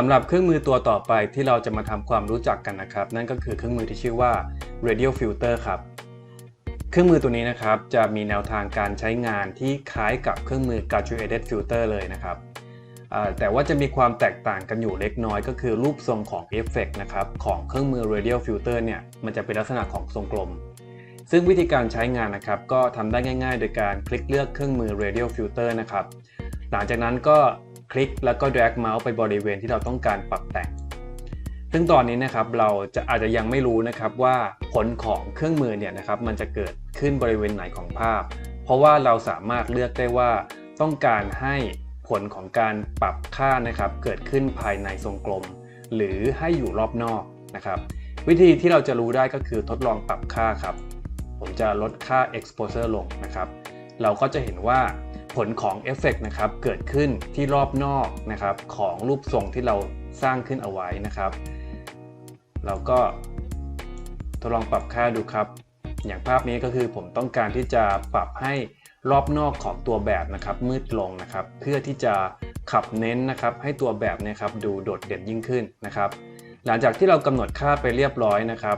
สำหรับเครื่องมือตัวต่อไปที่เราจะมาทำความรู้จักกันนะครับ นั่นก็คือเครื่องมือที่ชื่อว่า radio filter ครับ เครื่องมือตัวนี้นะครับจะมีแนวทางการใช้งานที่คล้ายกับเครื่องมือ graduated filter เลยนะครับแต่ว่าจะมีความแตกต่างกันอยู่เล็กน้อยก็คือรูปทรงของเอฟเฟกนะครับของเครื่องมือ radial filter เนี่ยมันจะเป็นลักษณะของทรงกลม ซึ่งวิธีการใช้งานนะครับ ก็ทำได้ง่าย ๆ โดยการคลิกเลือกเครื่องมือ radial filter นะครับหลังจากนั้นก็ คลิกแล้วก็ drag เมาส์ไปบริเวณที่เราต้องการปรับแต่ง ซึ่งตอนนี้นะครับเราจะอาจจะยังไม่รู้นะครับว่าผลของเครื่องมือเนี่ยนะครับมันจะเกิดขึ้นบริเวณไหนของภาพ เพราะว่าเราสามารถเลือกได้ว่าต้องการให้ผลของการปรับค่านะครับเกิดขึ้นภายในทรงกลม หรือให้อยู่รอบนอกนะครับ วิธีที่เราจะรู้ได้ก็คือทดลองปรับค่าครับ ผมจะลดค่า exposure ลงนะครับ เราก็จะเห็นว่า ผลของเอฟเฟกนะครับเกิดขึ้นที่รอบนอกนะครับของรูปทรงที่เราสร้างขึ้นเอาไว้นะครับ เราก็ทดลองปรับค่าดูครับ อย่างภาพนี้ก็คือผมต้องการที่จะปรับให้รอบนอกของตัวแบบนะครับมืดลงนะครับ เพื่อที่จะขับเน้นนะครับ ให้ตัวแบบเนะครับดูโดดเด่นยิ่งขึ้นนะครับ หลังจากที่เรากำหนดค่าไปเรียบร้อยนะครับ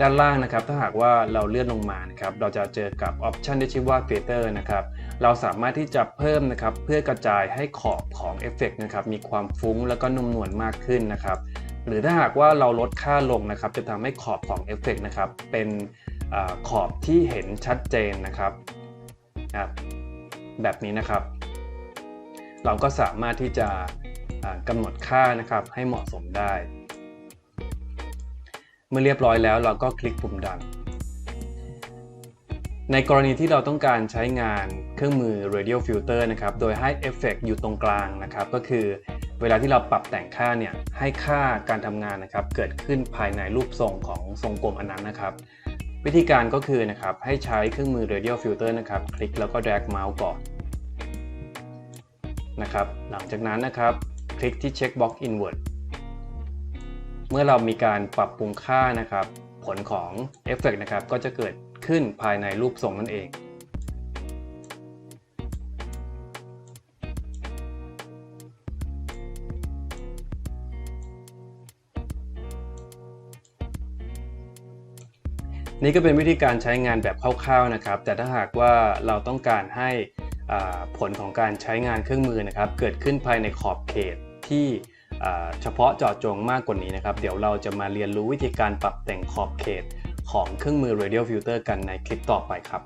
ด้านล่างนะครับ ถ้าหากว่าเราเลื่อนลงมานะครับเราจะเจอกับออปชันที่ชื่อว่า Filter นะครับเราสามารถที่จะเพิ่มนะครับเพื่อกระจายให้ขอบของเอฟเฟกนะครับมีความฟุ้งแล้วก็นุ่มนวลมากขึ้นนะครับหรือถ้าหากว่าเราลดค่าลงนะครับ จะทำให้ขอบของเอฟเฟกนะครับเป็นอขอบที่เห็นชัดเจนนะครับนะแบบนี้นะครับ เราก็สามารถที่จะอ่ากำหนดค่านะครับให้เหมาะสมได้ เมื่อเรียบร้อยแล้วเราก็คลิกปุ่มดัน ในกรณีที่เราต้องการใช้งานเครื่องมือ radial filter นะครับ โดยให้เอฟเฟกอยู่ตรงกลางนะครับ ก็คือเวลาที่เราปรับแต่งค่าเนี่ยให้ค่าการทำงานนะครับ เกิดขึ้นภายในรูปทรงของทรงกลมอันนั้นนะครับ วิธีการก็คือนะครับให้ใช้เครื่องมือ radial filter นะครับ คลิกแล้วก็ drag เมาส์ก่อนนะครับ หลังจากนั้นนะครับ คลิกที่ checkbox invert เมื่อเรามีการปรับปรุงค่านะครับ ผลของเอฟเฟกนะครับก็จะเกิดขึ้นภายในรูปทรงนั่นเองนี่ก็เป็นวิธีการใช้งานแบบคร่าวๆนะครับ แต่ถ้าหากว่าเราต้องการให้อ่าผลของการใช้งานเครื่องมือนะครับ เกิดขึ้นภายในขอบเขตที่ เฉพาะเจาะจงมากกว่านี้นะครับ เดี๋ยวเราจะมาเรียนรู้วิธีการปรับแต่งขอบเขตของเครื่องมือ radial filter กันในคลิปต่อไปครับ